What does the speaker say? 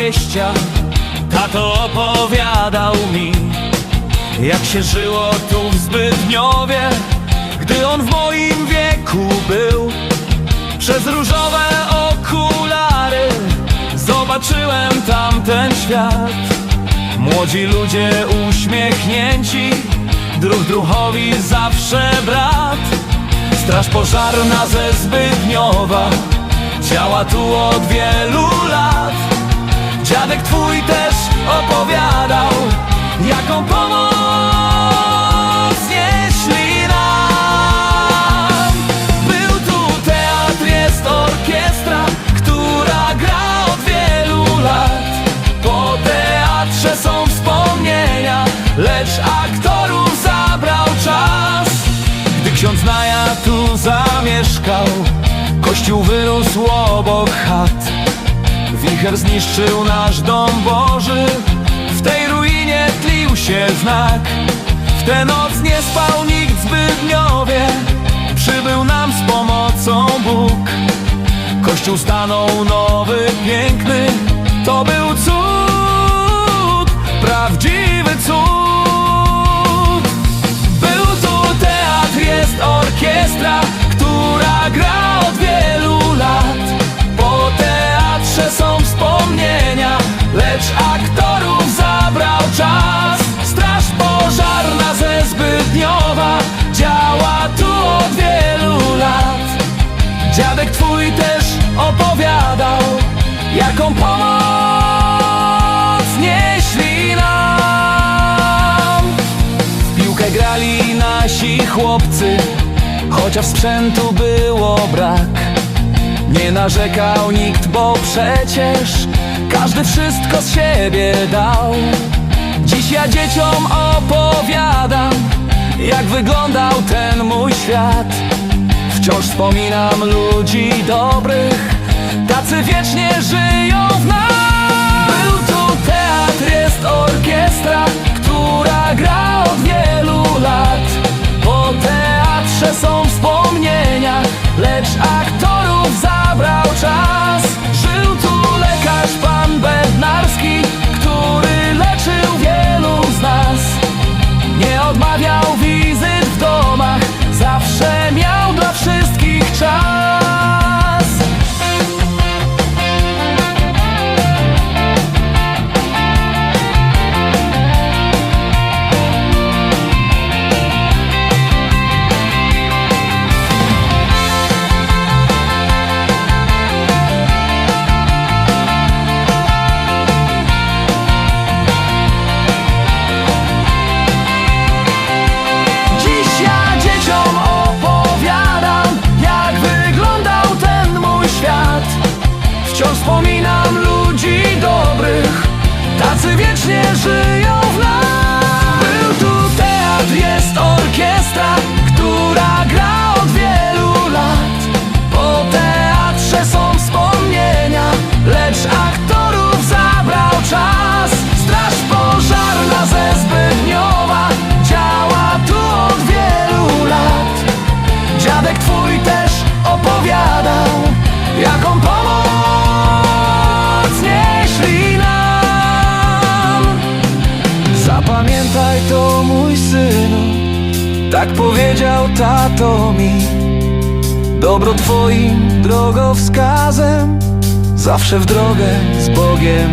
dwadzieścia. Tato opowiadał mi Jak się żyło tu w Zbytniowie Gdy on w moim wieku był. Przez różowe okulary Zobaczyłem tamten świat. Młodzi ludzie uśmiechnięci Druh druhowi zawsze brat. Straż pożarna ze Zbytniowa Działa tu od wielu lat Dziadek twój też opowiadał Jaką pomoc nieśli nam. Był tu teatr, jest orkiestra Która gra od wielu lat. Po teatrze są wspomnienia Lecz aktorów zabrał czas. Gdy ksiądz Naja tu zamieszkał Kościół wyrósł obok chat Wicher zniszczył nasz dom Boży. W tej ruinie tlił się znak. W tę noc nie spał nikt Zbytniowie Przybył nam z pomocą Bóg. Kościół stanął nowy, piękny Chociaż sprzętu było brak Nie narzekał nikt, bo przecież Każdy wszystko z siebie dał. Dziś ja dzieciom opowiadam Jak wyglądał ten mój świat. Wciąż wspominam ludzi dobrych Tacy wiecznie żyją wiecznie żyją Tak powiedział tato mi Dobro twoim drogowskazem Zawsze w drogę z Bogiem